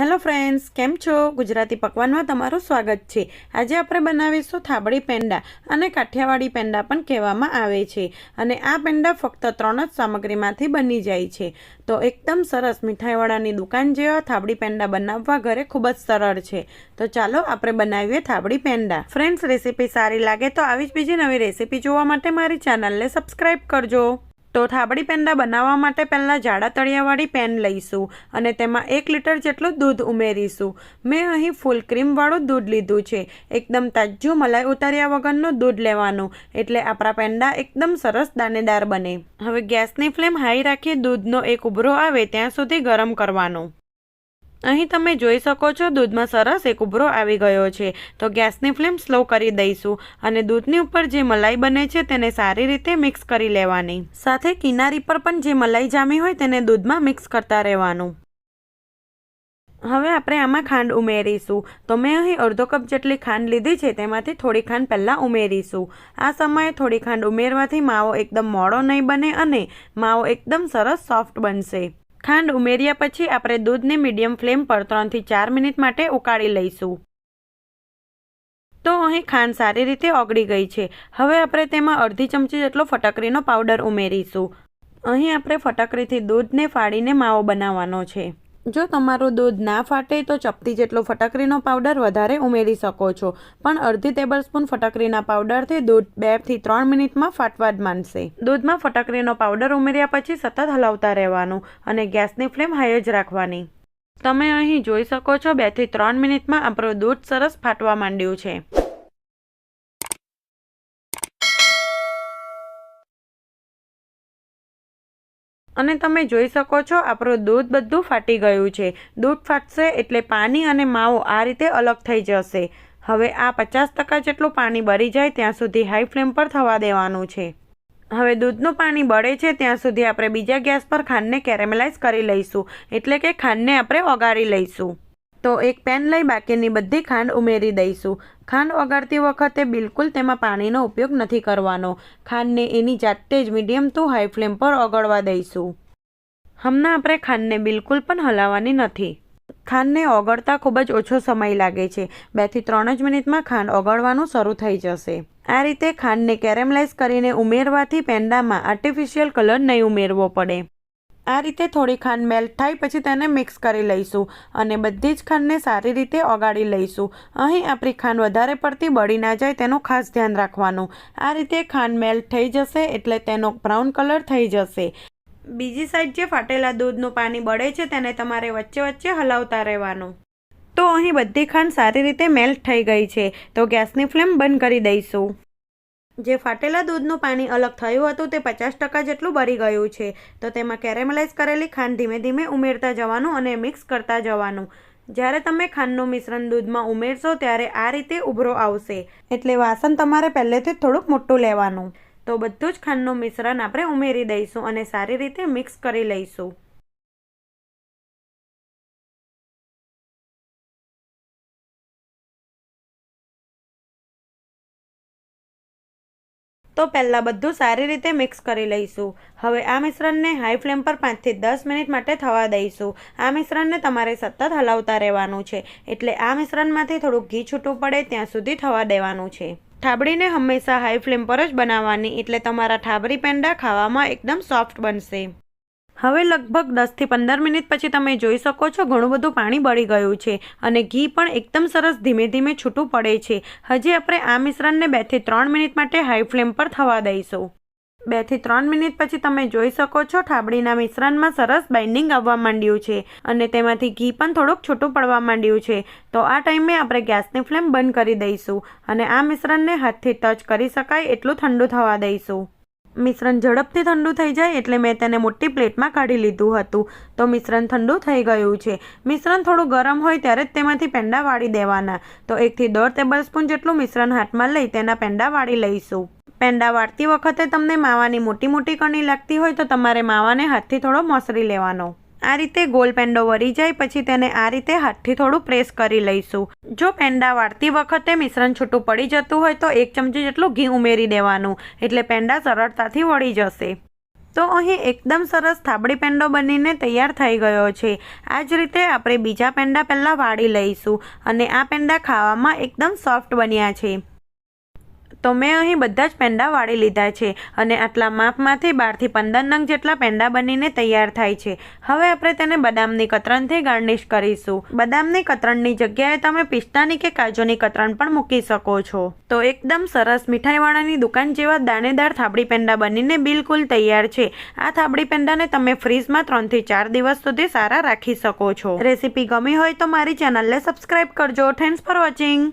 Hello friends, કેમ છો? ગુજરાતી પકવાનમાં તમારું સ્વાગત છે. આજે આપણે બનાવીશું થાબડી પેંડા અને કાઠિયાવાડી પેંડા પણ કહેવામાં આવે છે. અને આ પેંડા ફક્ત ત્રણ જ સામગ્રીમાંથી બની જાય છે. તો એકદમ સરસ મીઠાઈવાળાની દુકાન જેવા થાબડી પેંડા બનાવવા ઘરે ખૂબ જ સરળ છે. તો ચાલો આપણે બનાવીએ થાબડી પેંડા. ફ્રેન્ડ્સ, રેસીપી સારી લાગે તો આવી જ બીજી નવી રેસીપી જોવા માટે મારી ચેનલને સબસ્ક્રાઈબ કરજો. તો થાબડી પેંડા બનાવવા માટે પહેલાં જાડા તળિયાવાળી પેન લઈશું અને તેમાં એક લીટર જેટલું દૂધ ઉમેરીશું. મેં અહીં ફૂલ ક્રીમવાળું દૂધ લીધું છે. એકદમ તાજું મલાઈ ઉતાર્યા વગરનું દૂધ લેવાનું. એટલે આપણા પેંડા એકદમ સરસ દાણેદાર બને. હવે ગેસની ફ્લેમ હાઈ રાખી દૂધનો એક ઉભરો આવે ત્યાં સુધી ગરમ કરવાનો. અહીં તમે જોઈ શકો છો, દૂધમાં સરસ એક ઉભરો આવી ગયો છે. તો ગેસની ફ્લેમ સ્લો કરી દઈશું અને દૂધની ઉપર જે મલાઈ બને છે તેને સારી રીતે મિક્સ કરી લેવાની. સાથે કિનારી પર પણ જે મલાઈ જામી હોય તેને દૂધમાં મિક્સ કરતા રહેવાનું. હવે આપણે આમાં ખાંડ ઉમેરીશું. તો મેં અહીં અડધો કપ જેટલી ખાંડ લીધી છે, તેમાંથી થોડી ખાંડ પહેલાં ઉમેરીશું. આ સમયે થોડી ખાંડ ઉમેરવાથી માવો એકદમ મોડો નહીં બને અને માવો એકદમ સરસ સોફ્ટ બનશે. ખાંડ ઉમેર્યા પછી આપણે દૂધને મીડિયમ ફ્લેમ પર ત્રણથી ચાર મિનિટ માટે ઉકાળી લઈશું. તો અહીં ખાંડ સારી રીતે ઓગળી ગઈ છે. હવે આપણે તેમાં અડધી ચમચી જેટલો ફટકરીનો પાવડર ઉમેરીશું. અહીં આપણે ફટકરીથી દૂધને ફાડીને માવો બનાવવાનો છે. જો તમારું દૂધ ના ફાટે તો ચપટી જેટલો ફટકરીનો પાવડર વધારે ઉમેરી શકો છો. પણ અડધી ટેબલસ્પૂન ફટકરીના પાવડરથી દૂધ બેથી ત્રણ મિનિટમાં ફાટવા જ માંડશે. દૂધમાં ફટકરીનો પાવડર ઉમેર્યા પછી સતત હલાવતા રહેવાનું અને ગેસની ફ્લેમ હાઈ જ રાખવાની. તમે અહીં જોઈ શકો છો બેથી ત્રણ મિનિટમાં આપણું દૂધ સરસ ફાટવા માંડ્યું છે. અને તમે જોઈ શકો છો, આપણું દૂધ બધું ફાટી ગયું છે. દૂધ ફાટશે એટલે પાણી અને માવો આ રીતે અલગ થઈ જશે. હવે આ પચાસ ટકા જેટલું પાણી બળી જાય ત્યાં સુધી હાઈ ફ્લેમ પર થવા દેવાનું છે. હવે દૂધનું પાણી બળે છે ત્યાં સુધી આપણે બીજા ગેસ પર ખાંડને કેરેમલાઇઝ કરી લઈશું. એટલે કે ખાંડને આપણે ઓગાળી લઈશું. તો એક પેન લઈ બાકીની બધી ખાંડ ઉમેરી દઈશું. ખાંડ ઓગાળતી વખતે બિલકુલ તેમાં પાણીનો ઉપયોગ નથી કરવાનો. ખાંડને એની જાતે જ મીડિયમ ટુ હાઈ ફ્લેમ પર ઓગળવા દઈશું. હમણાં આપણે ખાંડને બિલકુલ પણ હલાવવાની નથી. ખાંડને ઓગળતા ખૂબ જ ઓછો સમય લાગે છે. બેથી ત્રણ જ મિનિટમાં ખાંડ ઓગળવાનું શરૂ થઈ જશે. આ રીતે ખાંડને કેરેમલાઇઝ કરીને ઉમેરવાથી પેંડામાં આર્ટિફિશિયલ કલર નહીં ઉમેરવો પડે. આ રીતે થોડી ખાંડ મેલ્ટ થાય, પછી તેને મિક્સ કરી લઈશું અને બધી જ ખાંડને સારી રીતે ઓગાળી લઈશું. અહીં આપણી ખાંડ વધારે પડતી બળી ના જાય, તેનું ખાસ ધ્યાન રાખવાનું. આ રીતે ખાંડ મેલ્ટ થઈ જશે એટલે તેનો બ્રાઉન કલર થઈ જશે. બીજી સાઈડ જે ફાટેલા દૂધનું પાણી બળે છે, તેને તમારે વચ્ચે વચ્ચે હલાવતા રહેવાનું. તો અહીં બધી ખાંડ સારી રીતે મેલ્ટ થઈ ગઈ છે. તો ગેસની ફ્લેમ બંધ કરી દઈશું. જે ફાટેલા દૂધનું પાણી અલગ થયું હતું તે પચાસ ટકા જેટલું બળી ગયું છે. તો તેમાં કેરેમલાઇઝ કરેલી ખાંડ ધીમે ધીમે ઉમેરતા જવાનું અને મિક્સ કરતા જવાનું. જ્યારે તમે ખાંડનું મિશ્રણ દૂધમાં ઉમેરશો ત્યારે આ રીતે ઉભરો આવશે. એટલે વાસણ તમારે પહેલેથી થોડુંક મોટું લેવાનું. તો બધું જ ખાંડનું મિશ્રણ આપણે ઉમેરી દઈશું અને સારી રીતે મિક્સ કરી લઈશું. તો પહેલાં બધું સારી રીતે મિક્સ કરી લઈશું. હવે આ મિશ્રણને હાઈ ફ્લેમ પર પાંચથી દસ મિનિટ માટે થવા દઈશું. આ મિશ્રણને તમારે સતત હલાવતા રહેવાનું છે. એટલે આ મિશ્રણમાંથી થોડુંક ઘી છૂટું પડે ત્યાં સુધી થવા દેવાનું છે. ઠાબડીને હંમેશા હાઈ ફ્લેમ પર જ બનાવવાની, એટલે તમારા થાબડી પેંડા ખાવામાં એકદમ સોફ્ટ બનશે. હવે લગભગ દસથી પંદર મિનિટ પછી તમે જોઈ શકો છો ઘણું બધું પાણી બળી ગયું છે અને ઘી પણ એકદમ સરસ ધીમે ધીમે છૂટું પડે છે. હજી આપણે આ મિશ્રણને બેથી ત્રણ મિનિટ માટે હાઈ ફ્લેમ પર થવા દઈશું. બેથી ત્રણ મિનિટ પછી તમે જોઈ શકો છો ઠાબડીના મિશ્રણમાં સરસ બાઇન્ડિંગ આવવા માંડ્યું છે અને તેમાંથી ઘી પણ થોડુંક છૂટું પડવા માંડ્યું છે. તો આ ટાઈમે આપણે ગેસની ફ્લેમ બંધ કરી દઈશું અને આ મિશ્રણને હાથથી ટચ કરી શકાય એટલું ઠંડુ થવા દઈશું. મિશ્રણ ઝડપથી ઠંડુ થઈ જાય એટલે મેં તેને મોટી પ્લેટમાં કાઢી લીધું હતું. તો મિશ્રણ ઠંડુ થઈ ગયું છે. મિશ્રણ થોડું ગરમ હોય ત્યારે જ તેમાંથી પેંડા વાળી દેવાના. તો એકથી દોઢ ટેબલ સ્પૂન જેટલું મિશ્રણ હાથમાં લઈ તેના પેંડા વાળી લઈશું. પેંડા વાળતી વખતે તમને માવાની મોટી મોટી કણી લાગતી હોય તો તમારે માવાને હાથથી થોડો મોસરી લેવાનો. આ રીતે ગોલ પેંડો વળી જાય, પછી તેને આ રીતે હાથથી થોડું પ્રેસ કરી લઈશું. જો પેંડા વાળતી વખતે મિશ્રણ છૂટું પડી જતું હોય તો એક ચમચી જેટલું ઘી ઉમેરી દેવાનું, એટલે પેંડા સરળતાથી વળી જશે. તો અહીં એકદમ સરસ થાબડી પેંડો બનીને તૈયાર થઈ ગયો છે. આ જ રીતે આપણે બીજા પેંડા પહેલાં વાળી લઈશું અને આ પેંડા ખાવામાં એકદમ સોફ્ટ બન્યા છે. તો મેં અહીં બધા જ પેંડા વાળી લીધા છે અને આટલા માપમાંથી બારથી પંદર નંગ જેટલા પેંડા બનીને તૈયાર થાય છે. હવે આપણે તેને બદામની કતરણથી ગાર્નિશ કરીશું. બદામની કતરણની જગ્યાએ તમે પિસ્તાની કે કાજુની કતરણ પણ મૂકી શકો છો. તો એકદમ સરસ મીઠાઈવાળાની દુકાન જેવા દાણેદાર થાબડી પેંડા બનીને બિલકુલ તૈયાર છે. આ થાબડી પેંડાને તમે ફ્રીજમાં ત્રણથી ચાર દિવસ સુધી સારા રાખી શકો છો. રેસીપી ગમી હોય તો મારી ચેનલને સબસ્ક્રાઈબ કરજો. Thanks for watching